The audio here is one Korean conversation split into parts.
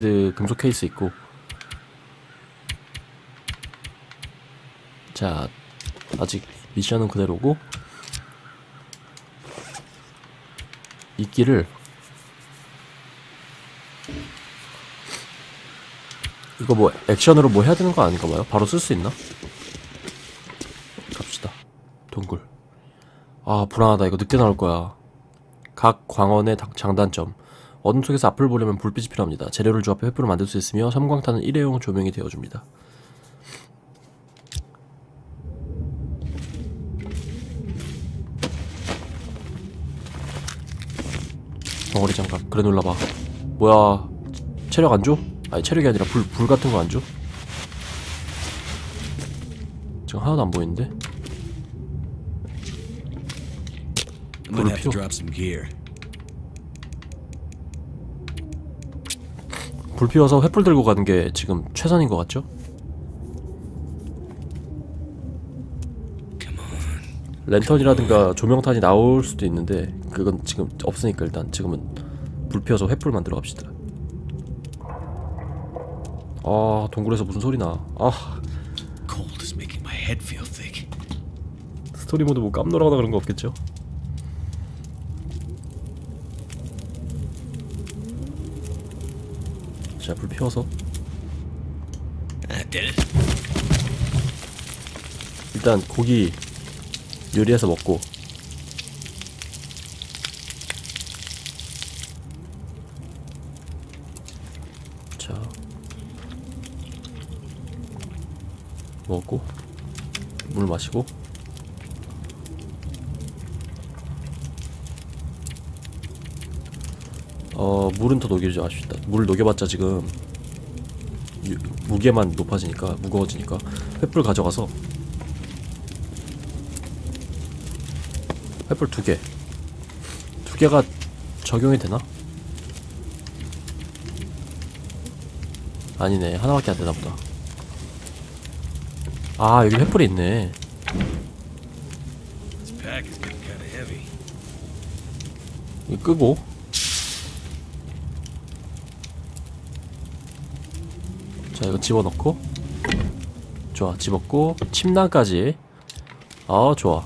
그 금속 케이스 있고. 자 아직 미션은 그대로고. 이끼를 이거 뭐 액션으로 뭐 해야 되는 거 아닌가 봐요? 바로 쓸 수 있나? 갑시다. 동굴. 아 불안하다. 이거 늦게 나올 거야. 각 광원의 당- 장단점 어둠 속에서 앞을 보려면 불빛이 필요합니다. 재료를 조합해 횃불을 만들 수 있으며 섬광탄은 일회용 조명이 되어줍니다. 덩어리 장갑 그래 놀라 봐. 뭐야 체력 안 줘? 아니 체력이 아니라 불, 불 같은 거 안 줘? 지금 하나도 안 보이는데? To 필요- 불 피워서 횃불 들고 가는 게 지금 최선인 것 같죠? 랜턴이라든가 조명탄이 나올 수도 있는데 그건 지금 없으니까 일단 지금은 불 피워서 횃불 만들어 갑시다. 아 동굴에서 무슨 소리 나? 아 Cold is making my head feel thick. 스토리 모드 뭐 깜놀하거나 그런 거 없겠죠? 자 불 피워서. 일단 고기 요리해서 먹고. 자. 먹고. 물 마시고 어 물은 더 녹이지 마십시다 물 녹여봤자 지금 유- 무게만 높아지니까 무거워지니까 횃불 가져가서 횃불 두 개. 두 개가 적용이 되나? 아니네. 하나밖에 안 되나 보다. 아, 여기 횃불이 있네. 이거 끄고. 이거 집어넣고. 좋아, 집었고. 침낭까지. 아, 좋아.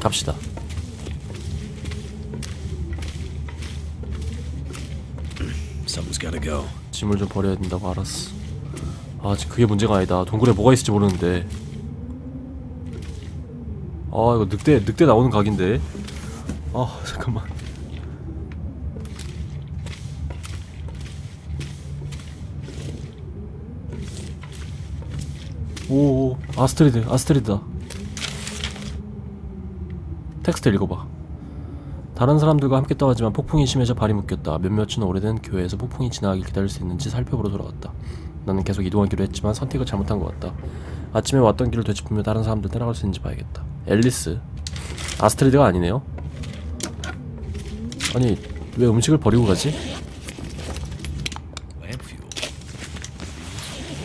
갑시다. 짐을 좀 버려야 된다고 알았어. 아, 지금 그게 문제가 아니다. 동굴에 뭐가 있을지 모르는데. 아, 이거 늑대 늑대 나오는 각인데. 아, 잠깐만. 오, 오, 아스트리드, 아스트리드다. 텍스트 읽어봐. 다른 사람들과 함께 떠나지만 폭풍이 심해져 발이 묶였다. 몇몇은 오래된 교회에서 폭풍이 지나가길 기다릴 수 있는지 살펴보러 돌아갔다. 나는 계속 이동하기로 했지만 선택을 잘못한 것 같다. 아침에 왔던 길을 되짚으며 다른 사람들 따라갈 수 있는지 봐야겠다. 앨리스. 아스트리드가 아니네요. 아니 왜 음식을 버리고 가지?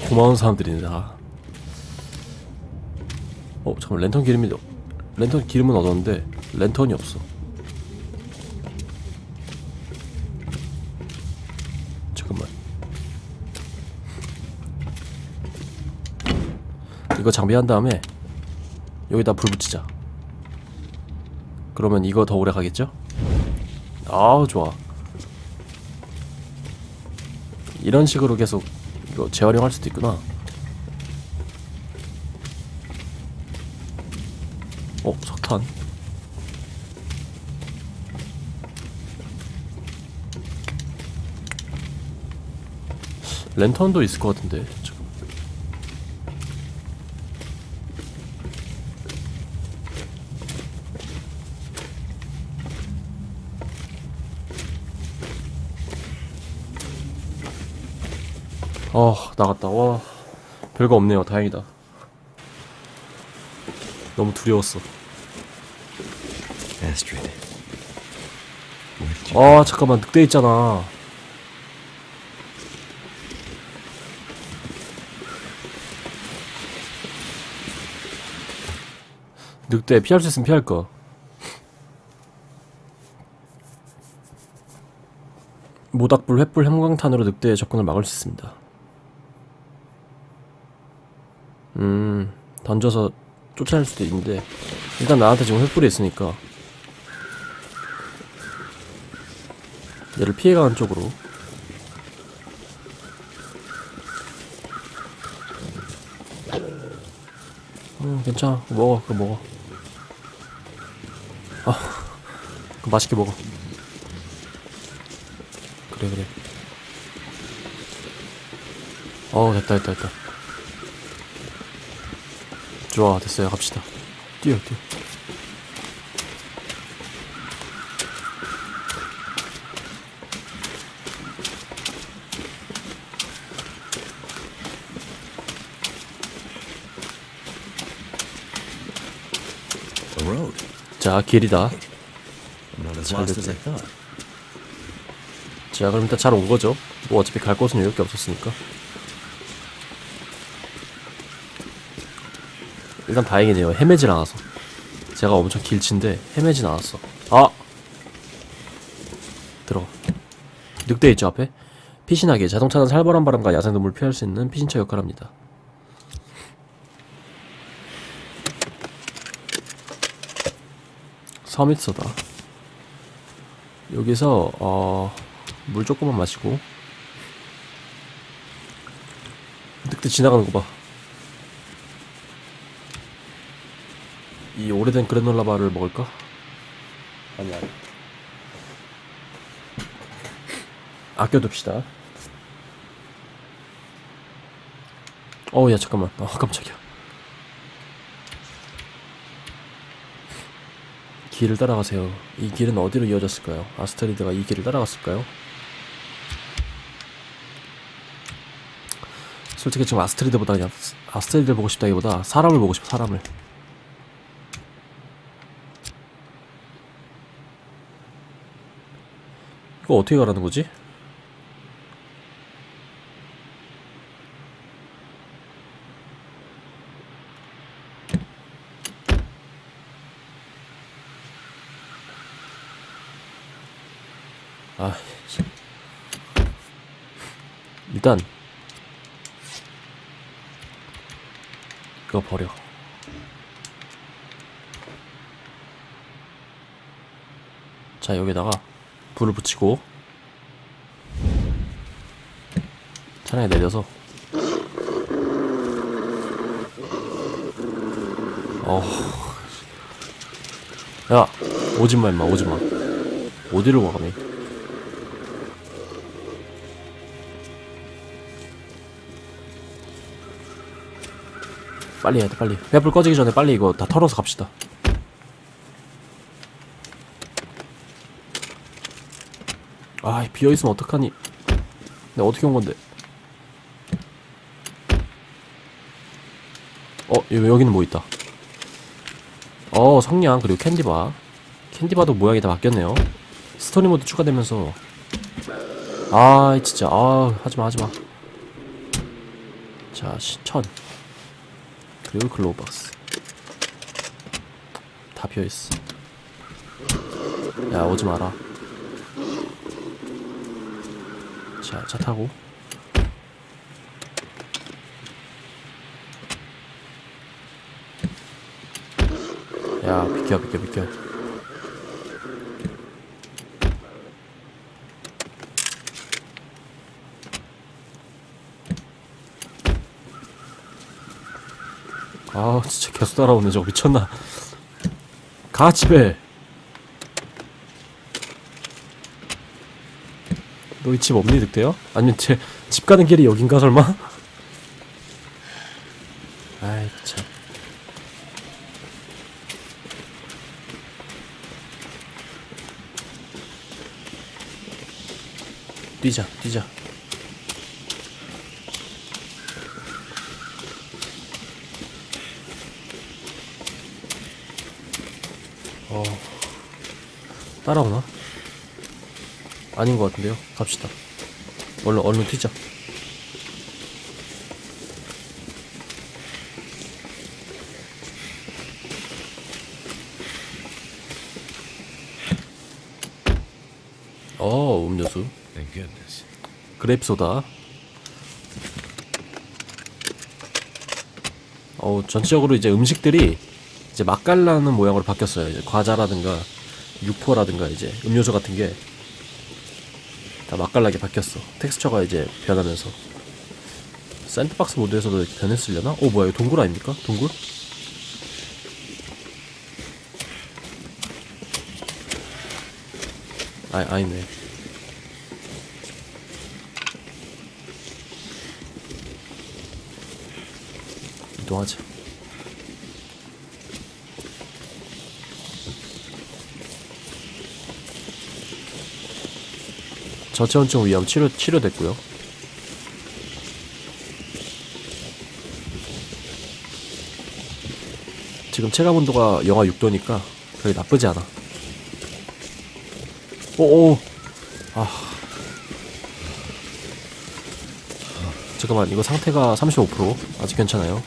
고마운 사람들이네 다. 어 잠깐 랜턴 기름이 랜턴 기름은 얻었는데 랜턴이 없어. 잠깐만. 이거 장비한 다음에 여기다 불 붙이자. 그러면 이거 더 오래 가겠죠? 아우 좋아. 이런 식으로 계속 이거 재활용할 수도 있구나. 어, 석탄. 랜턴도 있을 것 같은데. 어, 나갔다. 와. 별거 없네요. 다행이다. 너무 두려웠어. 아 잠깐만. 늑대 있잖아. 늑대 피할 수 있으면 피할 거. 모닥불, 횃불, 햄광탄으로 늑대의 접근을 막을 수 있습니다. 음, 던져서 쫓아낼 수도 있는데 일단 나한테 지금 횃불이 있으니까 얘를 피해가는 쪽으로 음, 괜찮아. 먹어, 그거 먹어. 아, 그 맛있게 먹어. 그래, 그래. 어, 됐다, 됐다, 됐다. 좋아, 됐어요. 갑시다. 뛰어, 뛰어. A road. 자, 길이다. 잘 thought. 자, 그럼 일단 잘 온 거죠. 뭐 어차피 갈 곳은 여기밖에 없었으니까. 일단 다행이네요. 헤매질 않아서. 제가 엄청 길친데 헤매진 않았어. 아! 들어. 늑대 있죠 앞에? 피신하게 자동차는 살벌한 바람과 야생동물 피할 수 있는 피신처 역할을 합니다. 서밋서다. 여기서 어, 물 조금만 마시고 늑대 지나가는 거 봐. 이 오래된 그래놀라 바를 먹을까? 아니 아니. 아껴둡시다. 어야 잠깐만. 아 깜짝이야. 길을 따라가세요. 이 길은 어디로 이어졌을까요? 아스트리드가 이 길을 따라갔을까요? 솔직히 지금 아스트리드보다 그냥 아스트리드를 보고 싶다기보다 사람을 보고 싶어 사람을. 이거 어떻게 가라는 거지? 아, 참. 일단 이거 버려. 자 여기다가 불을 붙이고 차량에 내려서 어. 야 오지마 임마 오지마 어디를 와 감히 빨리 해야 돼 빨리. 횃불 꺼지기 전에 빨리 이거 다 털어서 갑시다. 아 비어있으면 어떡하니? 내가 어떻게 온 건데? 어 여- 여기는 뭐 있다? 어 성냥. 그리고 캔디바. 캔디바도 모양이 다 바뀌었네요. 스토리 모드 추가되면서. 아 진짜. 아 하지마 하지마. 자천 그리고 글로우 박스. 다 비어있어. 야 오지 마라. 자 차 타고. 야 비켜 비켜 비켜 아 진짜 계속 따라오네 저거. 미쳤나? 가 집에. 너희 집 없니 늑대요? 아니면 제 집 가는 길이 여긴가 설마? 아이 참. 뛰자 뛰자 따라오나? 아닌 것 같은데요 갑시다 얼른 얼른 튀자 어 음료수 Thank goodness. 그레이프 소다. 어 전체적으로 이제 음식들이 이제 맛깔나는 모양으로 바뀌었어요. 이제 과자라든가 육포라든가 이제 음료수 같은 게 다 맛깔나게 바뀌었어. 텍스처가 이제 변하면서 샌드박스 모드에서도 변했으려나? 어 뭐야 이거 동굴 아닙니까? 동굴? 아 아니네. 이동하자. 저체온증 위험 치료 치료됐고요. 지금 체감 온도가 영하 6도니까 그렇게 나쁘지 않아. 오오. 아. 잠깐만 이거 상태가 35% 아직 괜찮아요.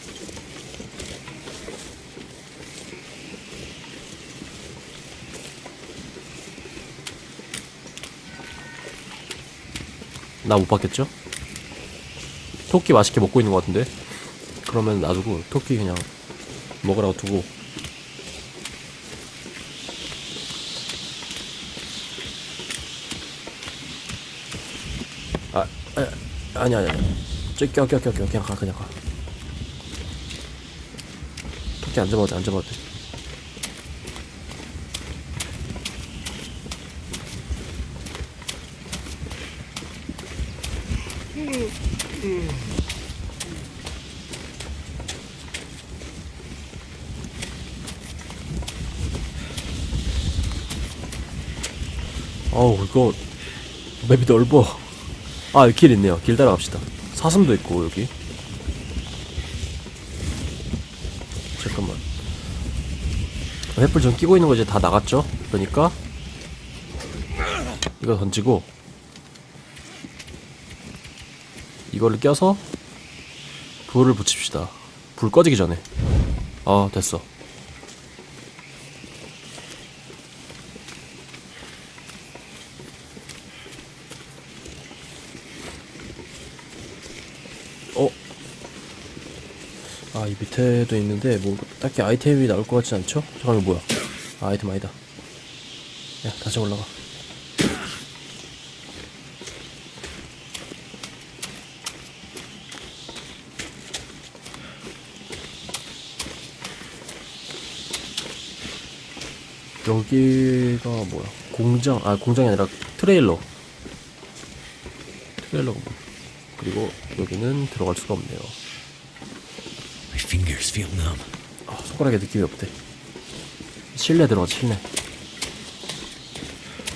나 못 봤겠죠? 토끼 맛있게 먹고 있는 것 같은데? 그러면 놔두고 토끼 그냥 먹으라고 두고. 아, 아 아니 아니 아니. 저기 껴껴 껴 껴. 그냥 가 그냥 가. 토끼 안 잡아도 돼안 잡아도 돼 어우 이거 맵이 넓어. 아 길 있네요. 길 따라갑시다. 사슴도 있고 여기. 잠깐만. 횃불 전 끼고 있는 거 이제 다 나갔죠? 그러니까 이거 던지고 이거를 껴서 불을 붙입시다. 불 꺼지기 전에. 아 됐어 어? 아, 이 밑에도 있는데, 뭐, 딱히 아이템이 나올 것 같지 않죠? 잠깐만, 뭐야? 아, 아이템 아니다. 야, 다시 올라가. 여기가 뭐야? 공장, 아, 공장이 아니라 트레일러. 트레일러가 뭐. 그리고 여기는 들어갈 수가 없네요. Fingers feel numb. 아, 손가락에 느낌이 없대. 실내 들어가자, 실내.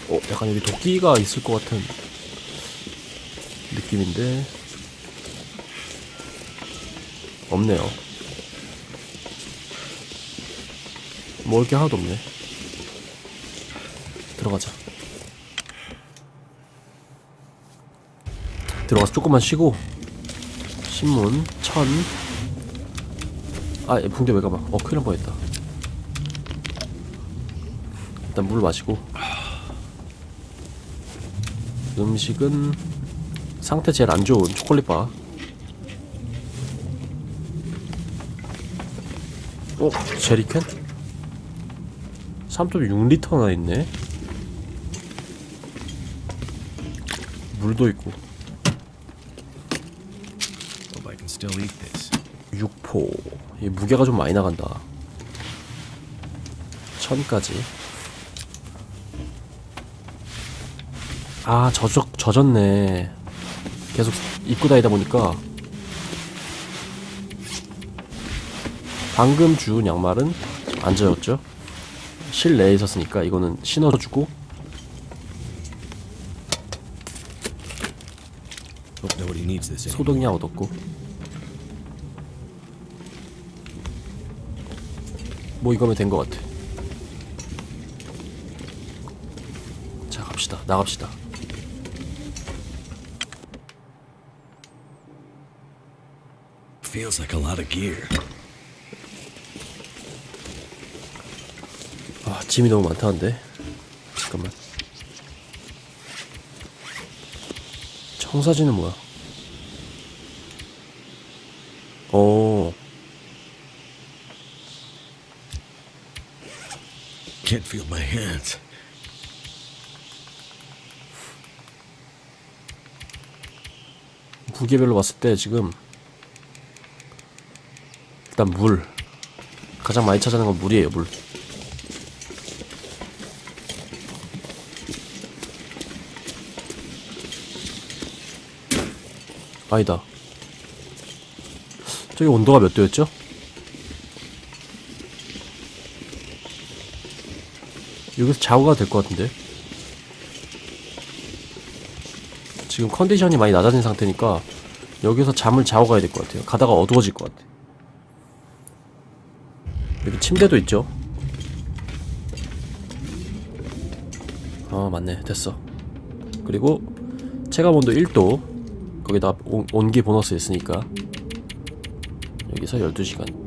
어, 약간 여기 도끼가 있을 것 같은 느낌인데. 없네요. 먹을 게 하나도 없네. 들어가자. 들어가서 조금만 쉬고. 신문, 천, 아, 얘 붕대 왜 가봐? 어, 큰일 날 뻔했다. 일단 물 마시고. 음식은 상태 제일 안 좋은 초콜릿바. 어, 제리캔? 3.6리터나 있네. 물도 있고. 육포 이 무게가 좀 많이 나간다. 천까지. 아 젖었, 젖었네. 계속 입고 다니다 보니까. 방금 주운 양말은 안 젖었죠? 실내에 있었으니까 이거는 신어주고. 소독약 얻었고 뭐 이거면 된 것 같아. 자 갑시다. 나갑시다. Feels like a lot of gear. 아 짐이 너무 많다는데? 잠깐만. 청사진은 뭐야? 오, Can't feel my hands. 부계별로 봤을 때 지금 일단 물 가장 많이 찾아내는 건 물이에요 물 아니다 저기 온도가 몇 도였죠? 여기서 자고가 될 것 같은데 지금 컨디션이 많이 낮아진 상태니까 여기서 잠을 자고 가야 될 것 같아요. 가다가 어두워질 것 같아. 여기 침대도 있죠. 아 맞네 됐어. 그리고 체감 온도 1도 거기다 온- 온기 보너스 있으니까 여기서 12시간.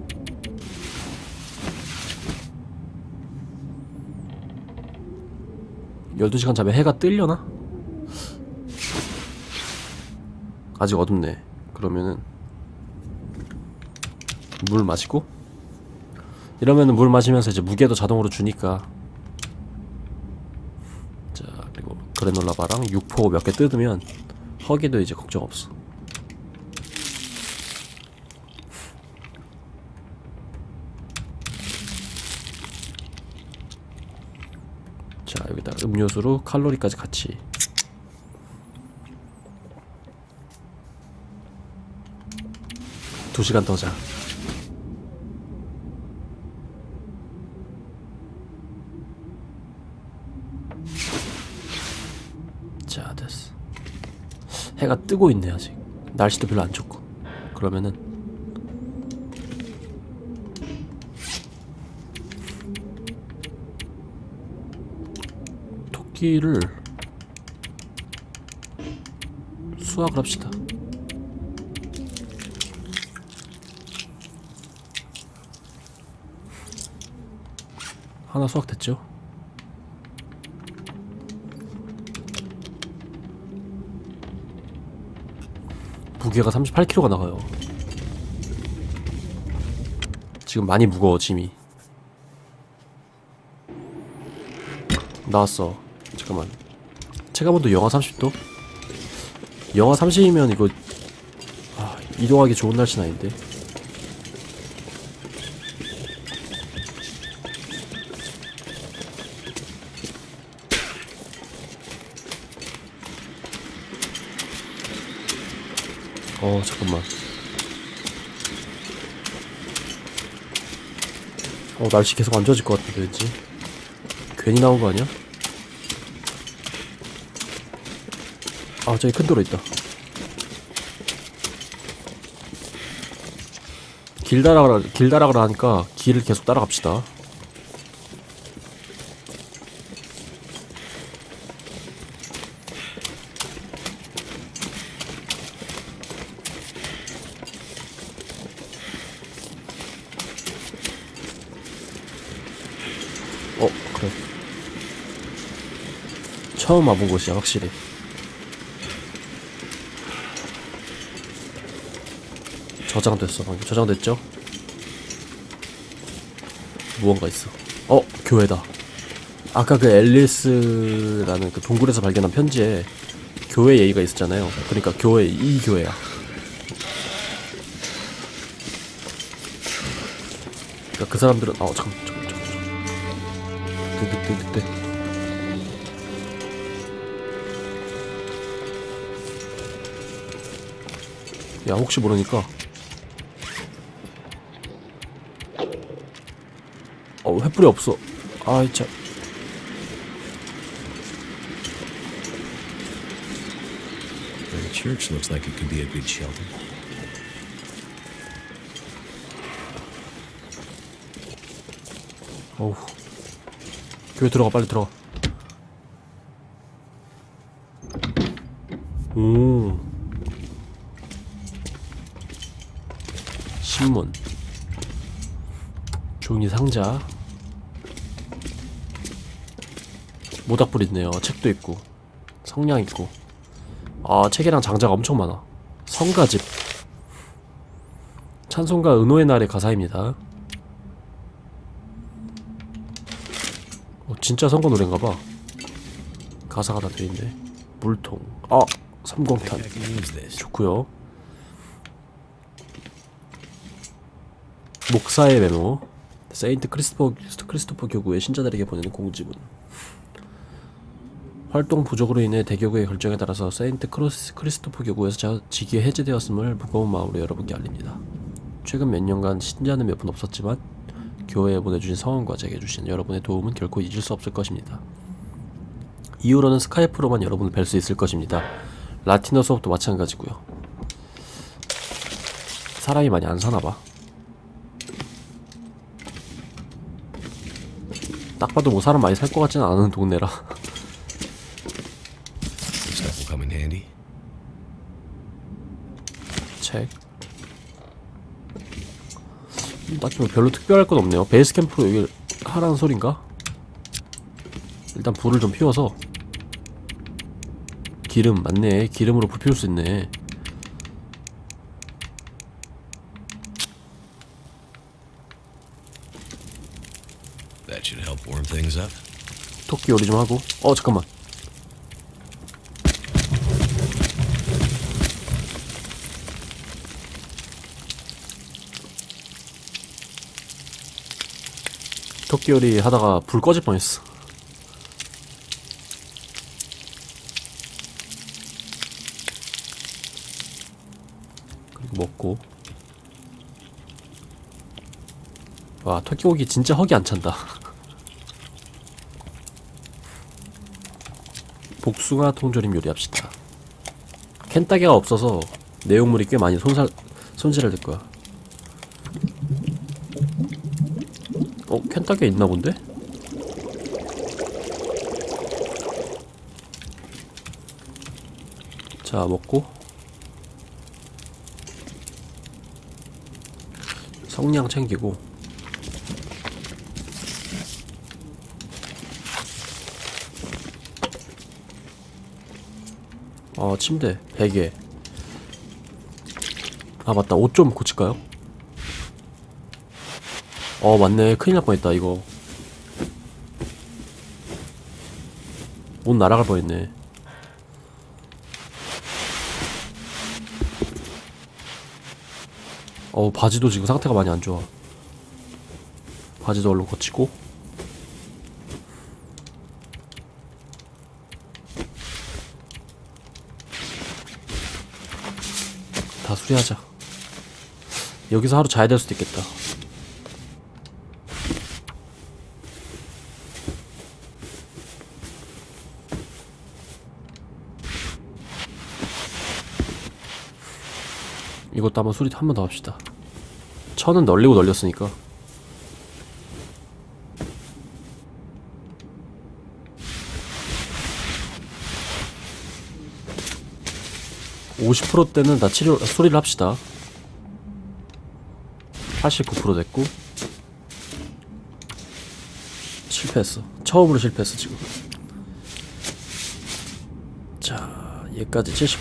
열두 시간 자면 해가 뜰려나? 아직 어둡네. 그러면은 물 마시고 이러면은 물 마시면서 이제 무게도 자동으로 주니까 자 그리고 그래놀라 바랑 육포 몇 개 뜯으면 허기도 이제 걱정 없어. 자 여기다 음료수로 칼로리까지 같이 두 시간 더 자. 자, 됐어. 해가 뜨고 있네, 아직. 날씨도 별로 안 좋고. 그러면은. 토끼를 수확을 합시다. 하나 수확됐죠? 무게가 38kg가 나가요. 지금 많이 무거워 짐이. 나왔어. 잠깐만. 체감온도 영하 30도? 영하 30이면 이거 아, 이동하기 좋은 날씨는 아닌데. 어 잠깐만 어 날씨 계속 안 좋아질 것 같은데 왠지 괜히 나온 거 아니야? 아 저기 큰 도로 있다. 길 따라가라 길 따라가라 하니까 길을 계속 따라갑시다. 어 그래. 처음 와본 곳이야 확실히 저장됐어 방금. 저장됐죠? 무언가 있어. 어 교회다. 아까 그 앨리스라는 그 동굴에서 발견한 편지에 교회 얘기가 있었잖아요. 그러니까 교회 이 교회야. 그러니까 그 사람들은 어 잠깐 잠깐 잠깐 잠깐. 늑대 늑대 늑대 야 혹시 모르니까 어 횃불이 없어 아이 참 The church looks like it could be a good shelter. 어우 교회 들어가 빨리 들어가 오 신문 종이 상자 모닥불 있네요. 책도 있고 성냥 있고. 아 책이랑 장자가 엄청 많아. 성가집. 찬송가 은호의 날의 가사입니다. 어, 진짜 선거 노래인가봐. 가사가 다 돼있네. 물통. 아 삼공탄. 좋고요. 목사의 메모. 세인트 크리스토퍼, 크리스토퍼 교구의 신자들에게 보내는 공지문 활동 부족으로 인해 대교구의 결정에 따라서 세인트 크로스, 크리스토퍼 교구에서 자- 직위 해제되었음을 무거운 마음으로 여러분께 알립니다. 최근 몇 년간 신자는 몇 분 없었지만 교회에 보내주신 성원과 제게 주신 여러분의 도움은 결코 잊을 수 없을 것입니다. 이후로는 스카이프로만 여러분을 뵐 수 있을 것입니다. 라틴어 수업도 마찬가지고요. 사람이 많이 안 사나봐. 딱 봐도 뭐 사람 많이 살 것 같지는 않은 동네라. 책. 음, 딱히 뭐 별로 특별할 건 없네요. 베이스 캠프로 여기 하라는 소린가? 일단 불을 좀 피워서 기름 맞네. 기름으로 불 피울 수 있네. 토끼 요리 좀 하고. 어 잠깐만. 토끼 요리 하다가 불 꺼질 뻔했어. 그리고 먹고. 와 토끼 고기 진짜 허기 안 찬다. 복숭아 통조림 요리합시다. 캔따개가 없어서 내용물이 꽤 많이 손살 손질을 될 거야. 어 캔따개 있나 본데? 자 먹고 성냥 챙기고 어 침대 베개 아 맞다 옷 좀 고칠까요? 어 맞네. 큰일 날 뻔했다 이거. 옷 날아갈 뻔했네. 어 바지도 지금 상태가 많이 안 좋아. 바지도 얼른 고치고. 다 수리하자. 여기서 하루 자야 될 수도 있겠다. 이것도 한번 수리 한 번 더 합시다. 천은 널리고 널렸으니까. (50% 때는 다 치료 수리를 합시다) 89% 됐고. 실패했어. 처음으로 실패했어 지금. 자 얘까지 79%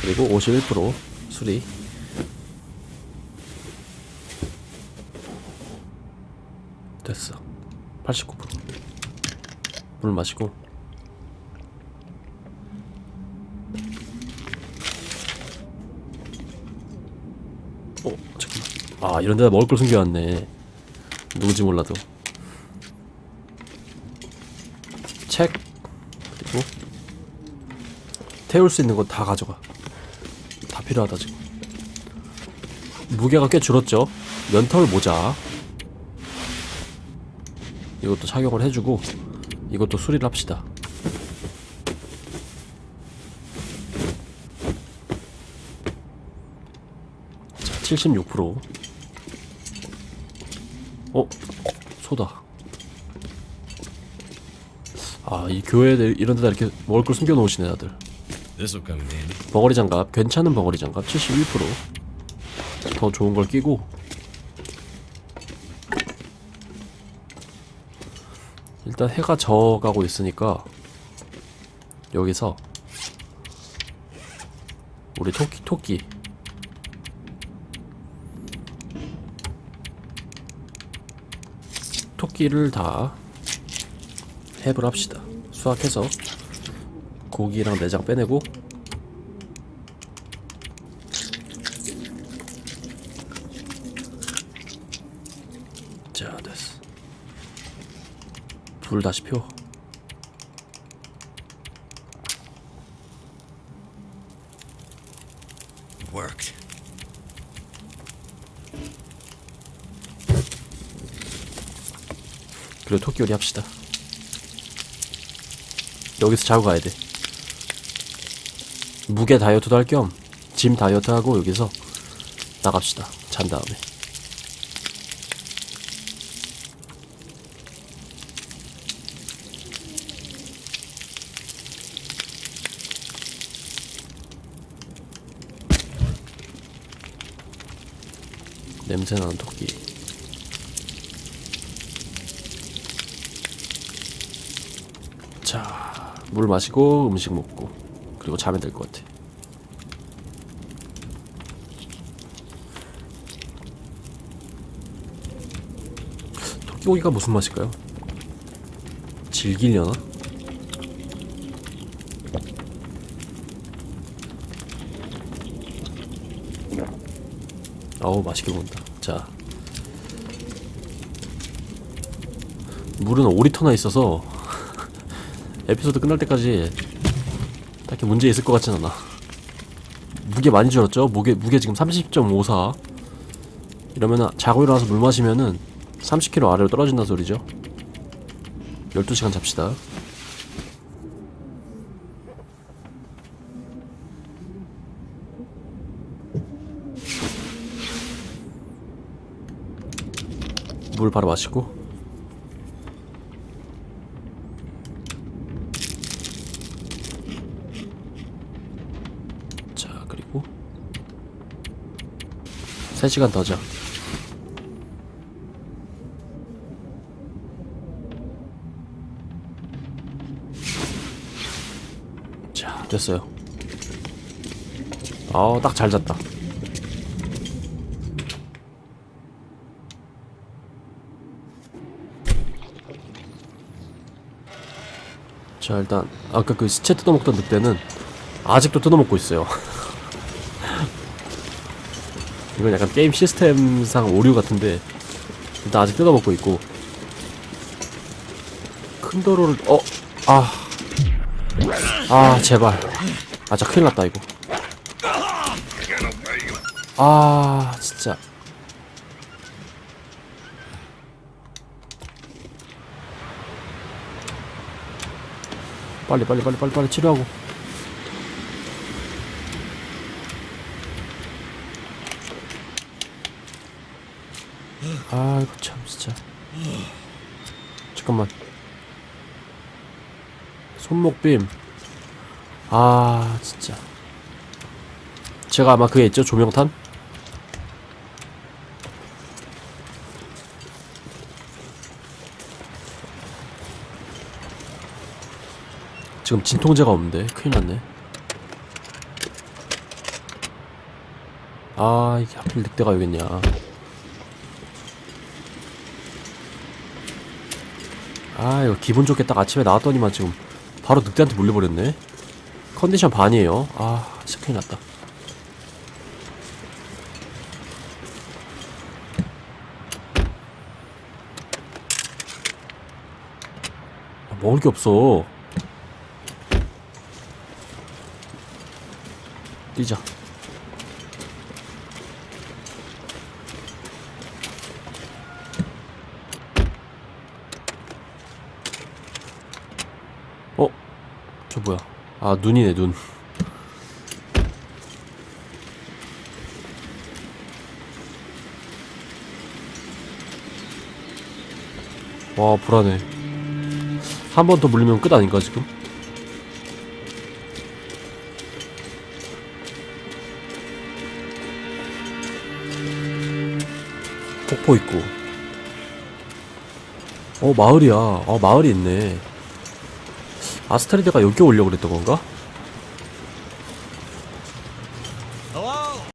그리고 51% 수리. 됐어. 89%물 마시고. 어 잠깐만. 아 이런 데다 먹을 걸 숨겨왔네. 누군지 몰라도. 책. 그리고 태울 수 있는 거 다 가져가. 다 필요하다 지금. 무게가 꽤 줄었죠? 면털 모자. 이것도 착용을 해주고 이것도 수리를 합시다. 자, 76% 어? 소다. 아 이 교회 이런 데다 이렇게 먹을 걸 숨겨 놓으시네 다들 벙어리 장갑 괜찮은 벙어리 장갑 71%더 좋은 걸 끼고. 일단 해가 져가고 있으니까 여기서 우리 토끼 토끼. 토끼를 다 햅을 합시다. 수확해서 고기랑 내장 빼내고. 자 됐어. 불 다시 펴. Worked. 그리고 토끼 요리 합시다. 여기서 자고 가야 돼 무게 다이어트도 할 겸 짐 다이어트 하고 여기서 나갑시다. 잔 다음에. 냄새나는 토끼. 자, 물 마시고 음식 먹고 그리고 자면 될 것 같아. 토끼고기가 무슨 맛일까요? 질기려나? 어우 맛있게 먹는다. 자, 물은 5리터나 있어서 에피소드 끝날 때까지 문제 있을 것 같진 않아. 무게 많이 줄었죠? 무게 무게 지금 30.54. 이러면은 자고 일어나서 물 마시면은 30kg 아래로 떨어진다는 소리죠. 12시간 잡시다. 물 바로 마시고 자 그리고 3시간 더 자. 자 됐어요. 아딱 잘 잤다. 자 일단 아까 그 시체 뜯어먹던 늑대는 아직도 뜯어먹고 있어요 이건 약간 게임 시스템상 오류 같은데 일단 아직 뜯어먹고 있고. 큰 도로를 어? 아... 아 제발. 아 진짜 큰일 났다 이거. 아 진짜. 빨리 빨리 빨리 빨리 빨리 치료하고 아 이거 참 진짜. 잠깐만. 손목빔. 아 진짜. 제가 아마 그게 있죠? 조명탄? 지금 진통제가 없는데? 큰일 났네. 아 이게 하필 늑대가 여기 있냐 아 이거 기분 좋게 딱 아침에 나왔더니만 지금 바로 늑대한테 물려버렸네. 컨디션 반이에요. 아 큰일 났다. 아, 먹을 게 없어. 뛰자 어? 저 뭐야? 아 눈이네 눈. 와 불안해. 한 번 더 물리면 끝 아닌가 지금? 폭포 있고. 어 마을이야. 아 마을이 있네. 아스트리드가 여기 오려고 그랬던 건가?